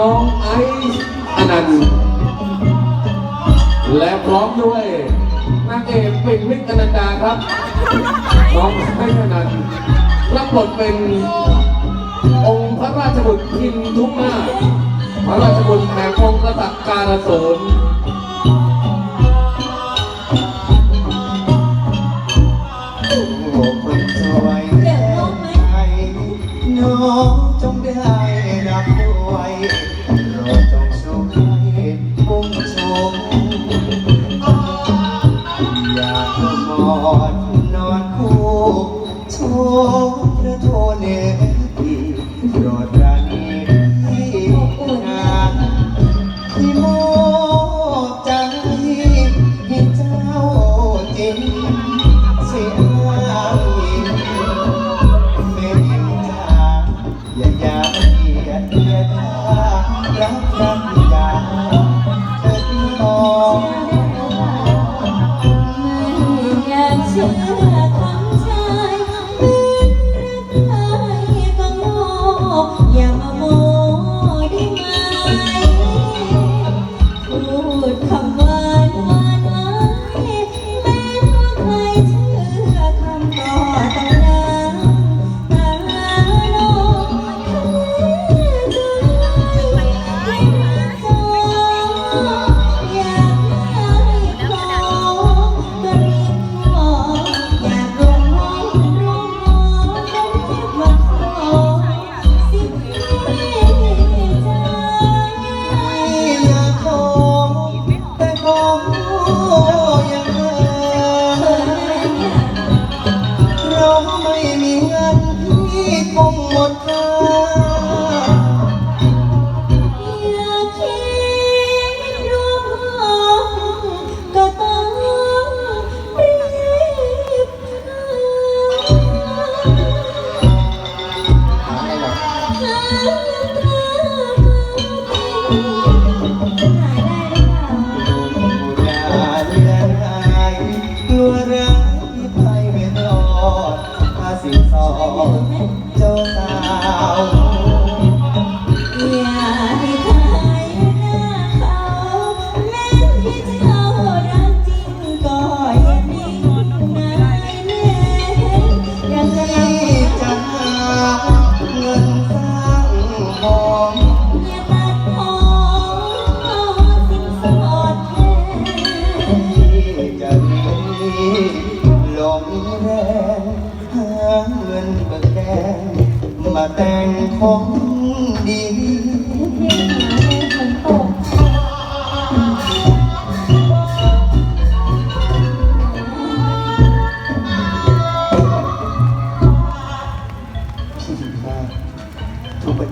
น้องไอซ์อนันต์และพร้อมด้วยนางเอกปิ่นวิกอนันดาครับ น้องไอซ์อนันต์รับบทเป็นองค์พระราชบุตรพินทุมาพระราชบุตรแห่งองค์กษัตริย์การโสนโอ้คนสวยแท้ไทยน้อง ได้รับด้วย ทองอย่าตัดของเอาสินสอดแทนที่จะมีลงแรงหาเงินเบิกแดงมาแต่งของ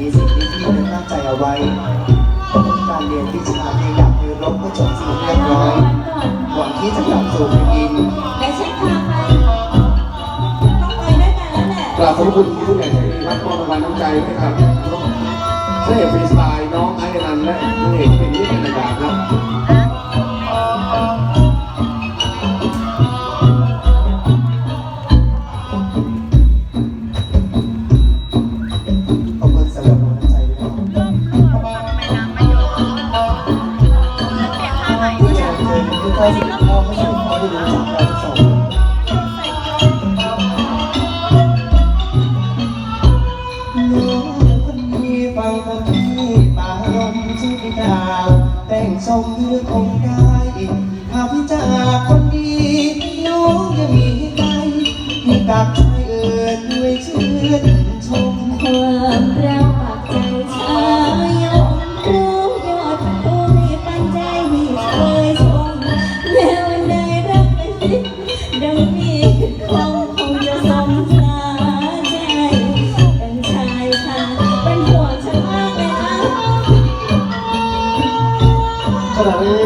ทุกวันนี้สิ่งที่พี่ได้ตั้งใจเอาไว้ การเรียนวิชาในอยากเรียนรบก็จบสิ้นเรียบร้อยหวังที่จะกลับสู่แผ่นดินไปเช็คทางไปต้องไปด้วยกันแล้วแหละกราบขอบพระคุณผู้ใหญ่ใจดีครับมอบรางวัลน้ำใจให้กับพระเอกฟรีสไตล์น้องไอซ์อนันต์และนางเอก นี้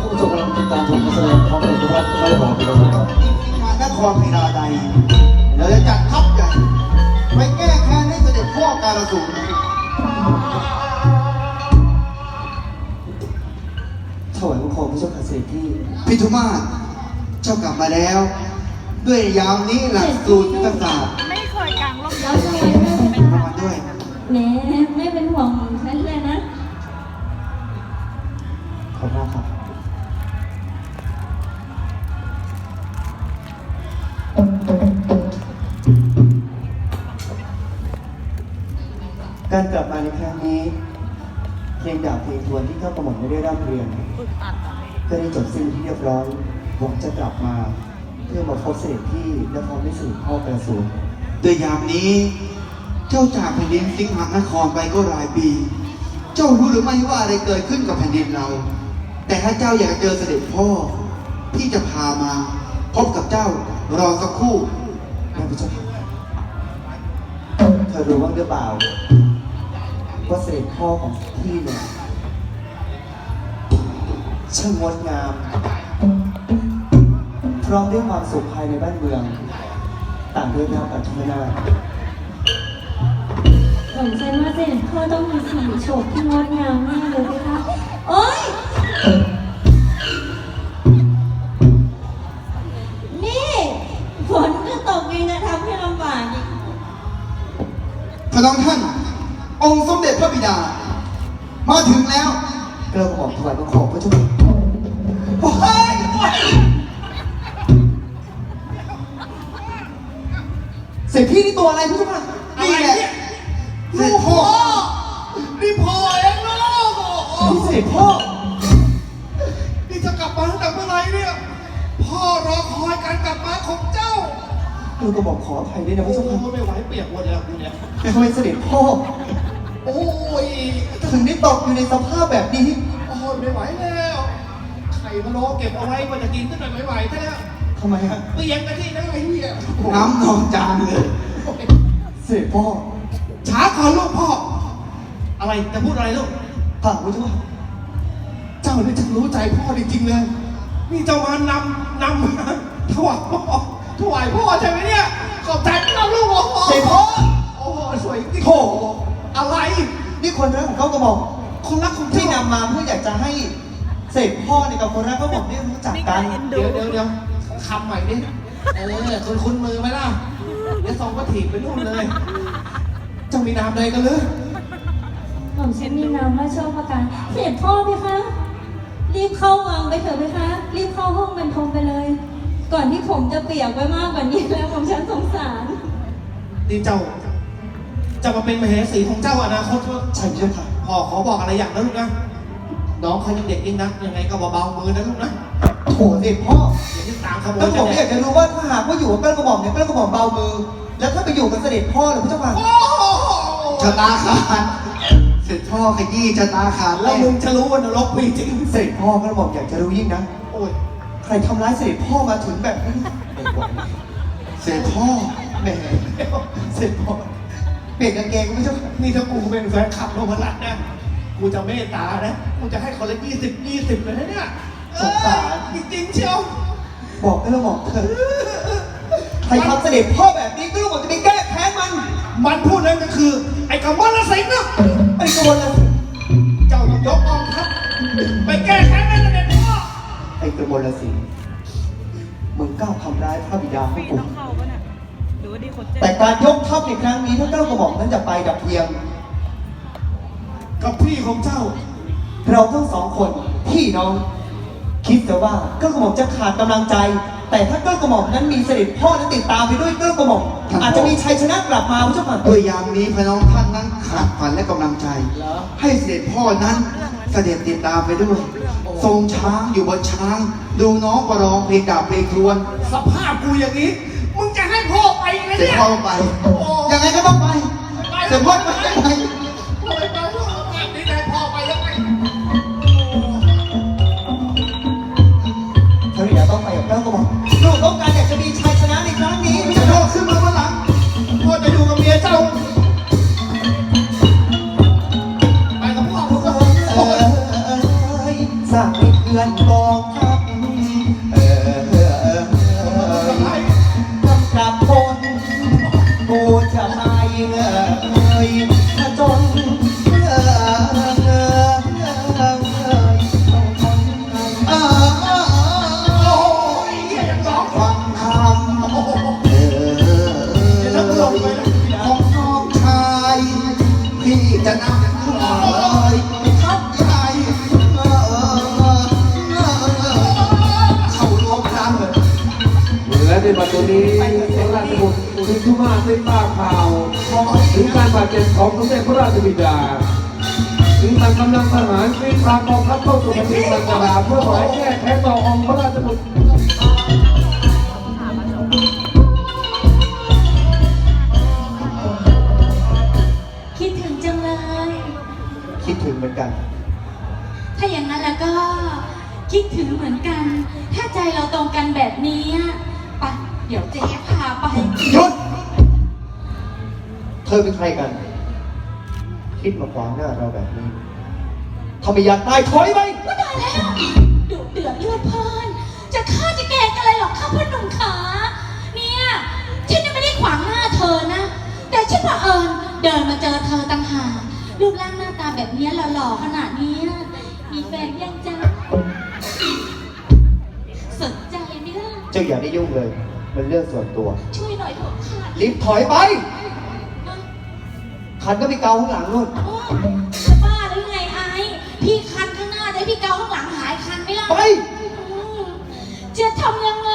ท่านผู้ชมกำลังติดตามชมการแสดงของเอกวัฒน์ไม่บอกไปแล้วนะครับงานนครพีราใดเราจะจัดทัพใหญ่ไปแก้แค้นให้เสด็จพ่อการสูรถวายบังคมพระเจ้าค่ะเสด็จพี่พิทุมาศเจ้ากลับมาแล้ว ด้วยยามนี้หลักสูตรยุทธศาสตร์ไม่เคยกางร่ ลับมาในครั้งนี้ เพลงดาบเพลงทวนที่ข้ากระหม่อมไม่ได้ร่ำเรียนก็ได้จบสิ้นที่เรียบร้อยผมจะกลับมาเพื่อมาพบเสด็จพี่และพร้อมได้สู่พ่อกระสูนโดยยามนี้เจ้าจากแผ่นดินสิงหนครไปก็หลายปี เจ้ารู้หรือไม่ว่าอะไรเกิดขึ้นกับแผ่นดินเรา แต่ถ้าเจ้าอยากจะเจอเสด็จพ่อพี่จะพามา พบกับเจ้ารอสักครู่แม่พระเจ้าค่ะเธอรู้บ้างหรือเปล่า ว่าเสด็จพ่อของพี่เนี่ยช่างงดงาม พร้อมด้วยความสุขภายในบ้านเมือง ต่างด้วยน้ำปัทนาผมฉันว่าเสด็จพ่อต้องมีสีโฉบที่งดงามมากเลยนะคะโอ๊ยนี่ฝนก็ตกยังจะทำให้ลำบากอีกพระน้องท่าน องค์สมเด็จพระบิดา มาถึงแล้วเกล้ากระหม่อมถวายบังคมพระเจ้าค่ะโอ้ยเสด็จพี่นี่ตัวอะไรพระเจ้าค่ะนี่แหละลูกพ่อนี่พ่อเองลูกพี่เสด็จพ่อนี่จะกลับมาตั้งแต่เมื่อไหรเนี่ยพ่อรอคอยการกลับมาของเจ้าเกล้ากระหม่อมขออภัยด้วยนะพระโอ้เจ้าค่ะไม่ไหวเปียกหมดแล้วกูเนี่ย ทำไมเสด็จพ่อ โอ้ยถึงได้ตกอยู่ในสภาพแบบนี้ โอ้ยไม่ไหวแล้วไข่พะโล้เก็บเอาไว้มันจะกินสักหน่อยไม่ไหวซะแล้วทำไมฮะเปียกกันที่นั่นไอ้เหี้ยน้ำนองจานเลยเสด็จพ่อ ช้าก่อนลูกพ่อ อะไรจะพูดอะไรลูกผ่าพระเจ้าค่ะเจ้านี่จะรู้ใจพ่อจริงๆเลย นี่เจ้ามานำนำมาถวายพ่อถวายพ่อใช่ไหมเนี่ย ขอบใจมากลูกพ่อเสด็จพ่อ โอ้โหสวยจริงโถ อะไร นี่คนรักของเกล้ากระหม่อมคนรักของที่เจ้านำมาเพื่ออยากจะให้เสด็จพ่อเนี่ยกับคนรักเกล้ากระหม่อมได้รู้จักกันเดี๋ยวเดี๋ยวเดี๋ยวคำใหม่ดิเออคุณคุ้นมือไหมล่ะเดี๋ยวส่งก็ถีบไปนู่นเลยเจ้ามีนามใดกันเลยผมฉันมีนามว่าโชคประการเสด็จพ่อไหมคะ รีบเข้าวังไปเถอะไหมคะ รีบเข้าห้องบรรทมไปเลย ก่อนที่ผมจะเปียกไปมากกว่านี้แล้วผมฉันสงสารนี่เจ้า จะมาเป็นมเหสีของเจ้าอนาคตเถอะใช่พระเจ้าค่ะพ่อขอบอกอะไรอย่างนะลูกนะ น้องเขายังเด็กยิ่งนักยังไงก็เบาๆมือนะลูกนะโถเสด็จพ่ออย่าที่ตามขโมแล้ยวผมจะอยากจะรู้ว่าถ้าหากว่าอยู่กับเกล้ากระหม่อมเนี่ยเกล้ากระหม่อมเบามือ แล้วถ้าไปอยู่กับเสด็จพ่อเลยพระเจ้าค่ะชะตาขาดเสร็จพ่อขยี้ชะตาขาดแล้วมึงจะรู้ว่านรกมีจริงเสด็จพ่อกระหม่อมอยากจะรู้ยิ่งนะโอ้ยใครทำร้ายเสด็จพ่อมาถึงแบบนี้เสร็จพ่อแหมเสด็จพ่อ เปลี่ยนกางเกงพระเจ้าค่ะนี่ถ้ากูเป็นแฟนคลับโรมารัตน์นะ กูจะเมตตานะ กูจะให้คนละยี่สิบยี่สิบเลยนะเนี่ยเออจริงๆเชียว บอกกระหม่อมเถอะใครทำเสด็จพ่อแบบนี้ก็รู้ว่าจะไปแก้แค้นมัน มันพูดนั่นก็คือ ไอ้กำมลสิงห์นะไอ้กบฏละเจ้าต้องยกกองทัพไปแก้แค้นให้เสด็จพ่อ ไอ้กระบฏละสิมึงกล้าทำร้ายพระบิดาของกู ต้องเข้าปะเนี่ย แต่การยกทัพในครั้งนี้ถ้าเจ้ากระหม่อมนั้นจะไปดับเพียง กับพี่ของเจ้า เราทั้งสองคนพี่น้อง คิดแต่ว่าเกล้ากระหม่อมจะขาดกำลังใจ แต่ถ้าเกล้ากระหม่อมนั้นมีเสด็จพ่อนั้นติดตามไปด้วยเกล้ากระหม่อมอาจจะมีชัยชนะกลับมาพระเจ้าค่ะด้วยยามนี้พระน้องท่านนั้นขาดฝันและกำลังใจ ให้เสด็จพ่อนั้นเสด็จติดตามไปด้วยทรงช้างอยู่บนช้าง ดูน้องประลองเพลงดาบเพลงทวน สภาพกูอย่างนี้ เสด็จเนี่ยพ่อต้องไปยังไงก็ต้องไปเสด็จพ่อไม่ไปไปไปพ่อแบบนี้ได้พ่อไปแล้วไงพระบิดาต้องไปกับเกล้ากระหม่อมลูกต้องการอยากจะมีชัยชนะในครั้งนี้พระจะเจ้าพ่อค่ะขึ้นมาวันหลังพ่อจะอยู่กับเมียเจ้า ไปกับพ่อลูกเออ เออเอยสร้างให้เพื่อนกอ และในบัดนี้พระราชบุตรคุทุมาได้าบข่าวถึงการบาดเจ็บของสมเด็จพระราชบิดาถึงการกำลังทหารวิ่งพากองทัพเข้าสู่ประเทศนลังกาเพื่อขอให้แก้แค้นต่อองค์พระราชบุตร คิดถึงเหมือนกัน ถ้าอย่างนั้นแล้วก็คิดถึงเหมือนกัน ถ้าใจเราตรงกันแบบนี้ไปะเดี๋ยวเจ๊พาไป หยุด เธอเป็นใครกัน คิดมาขวางหน้าเราแบบนี้ถ้าไม่อยากตายถอยไป ก็ตายแล้วดุเดือดเลือดพล่านจะฆ่าจะแกล้งอะไรหรอกข้าพ่อหนุ่มขาเนี่ยฉันยังไม่ได้ขวางหน้าเธอนะ แต่ฉันเผอิญเดินมาเจอเธอต่างหาก รูปร่างหน้าตาแบบเนี้ยหล่อๆขนาดเนี้ยมีแฟนยังจ๊ะสนใจไหมล่ะเจ้าอย่าได้ยุ่งเลย มันเรื่องส่วนตัว ช่วยหน่อยเถอะค่ะรีบถอยไป คันก็ไปเกาข้างหลังนู่นโอ๊ยจะบ้าหรือไงไอ้พี่คันข้างหน้าแต่พี่เกาข้างหลังหายคันไหมล่ะไป อืมจะทำยังไง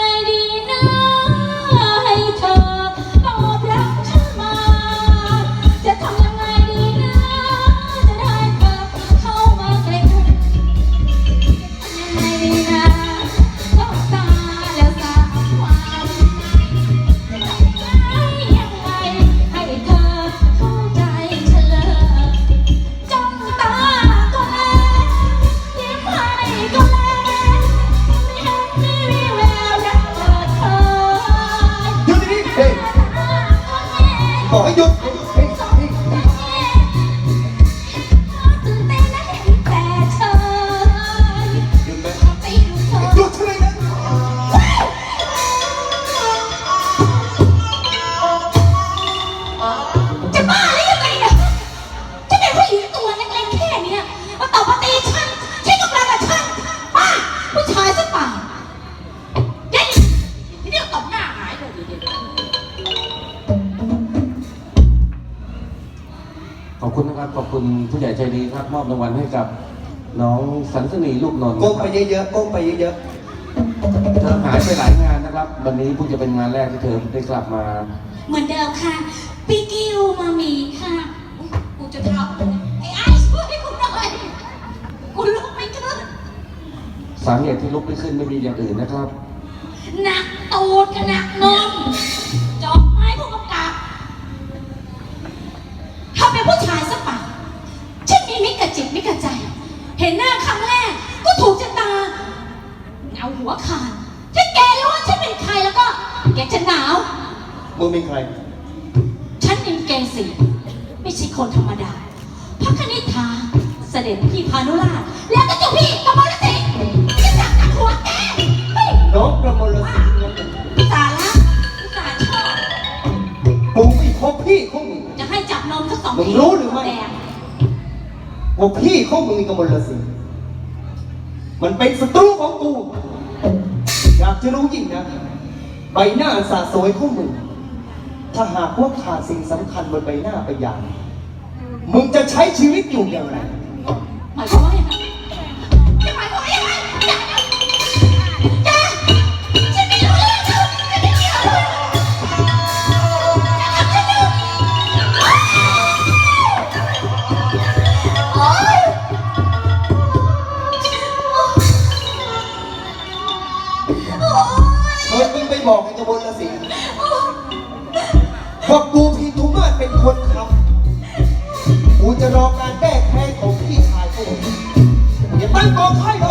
บอกให้หยุด ครับขอบคุณผู้ใหญ่ใจดีครับ มอบรางวัลให้กับน้องสันสนีลูกนนท์ก้มนะคไปรับเยอะๆก้มไปเยอะเธอหายไปหลายงานนะครับ วันนี้เพิ่งจะเป็นงานแรกที่เธอได้กลับมา เหมือนเดิมค่ะปีกิวมามีค่ะอุ๊ยกูจะเท้าเลยไอ้ไอ้ช่วยกูหน่อยกูลุกไม่ขึ้นสาเหตุที่ลุกไม่ขึ้นไม่มีอย่างอื่นนะครับ หนักตูดกับหนักนม สีไม่ใช่คนธรรมดา พระคณิษฐาเสด็จพี่พานุราชแล้วก็เจ้าพี่กมลสิงห์จะจับกับหัวแกเฮ้ยน้องประมลสิงห์นั่นสาระสาชอบกูไม่พบพี่ของมึง จะให้จับนมสักสองมึงทีรู้หรือไม่ แดงว่าพี่ของมึงกมลสิงห์มันเป็นศัตรูของกู อยากจะรู้ยิ่งนะ ใบหน้าสาสวยของมึง ถ้าหากว่าขาดสิ่งสำคัญบนใบหน้าไปอย่าง มึงจะใช้ชีวิตอยู่อย่างไร หมายความว่ายังไงจะหมายความว่ายังไงอย่าอย่าฉันไม่รู้เรื่องเลยฉันไม่เกี่ยวเลยอย่าทำฉันเลยโอ๊ยโอ๊ย เชิญมึงไปบอกไอ้กมลสิง พราะกูพีทูมาเป็นคนขับกูจะรอการแก้แค้นของพี่ชายกูอย่าตั้งกองไพ่เลย